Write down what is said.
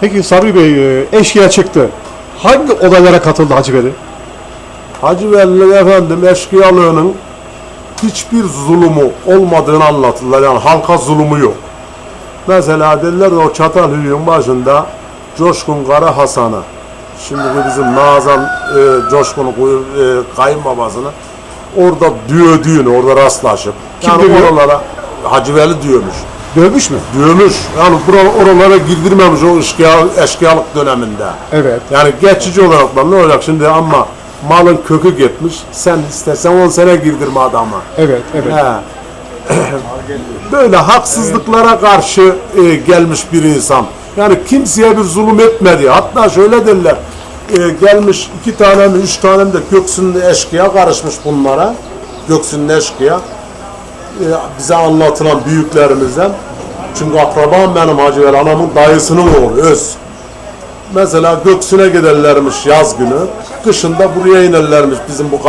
Peki Sabri Bey e, eşkıya çıktı. Hangi olaylara katıldı Hacı Veli? Hacı Veli efendim eşkıyalığının hiçbir zulümü olmadığını anlatırlar. Yani halka zulümü yok. Mesela dediler de o Çatalhöyük'ün başında Coşkun Kara Hasan'ı şimdi bu bizim Nazan e, Coşkun e, kayınbabasını orada diyor düğün orada rastlaşıp Kim yani dövüyor? oralara Hacı Veli diyormuş. Dövmüş mü? Diyormuş. Yani bura- oralara girdirmemiş o eşkıya, eşkıyalık döneminde. Evet. Yani geçici olarak da ne olacak şimdi ama malın kökü gitmiş. Sen istersen 10 sene girdirme adamı. Evet, evet. He. Böyle haksızlıklara karşı e, gelmiş bir insan. Yani kimseye bir zulüm etmedi. Hatta şöyle derler. e, gelmiş iki tane mi üç tane mi de Göksu'nun eşkıya karışmış bunlara. Göksu'nun eşkıya. Bize anlatılan büyüklerimizden. Çünkü akrabam benim Hacı Veli, anamın dayısının oğlu öz. Mesela Göksu'na giderlermiş yaz günü. Kışında buraya inerlermiş bizim bu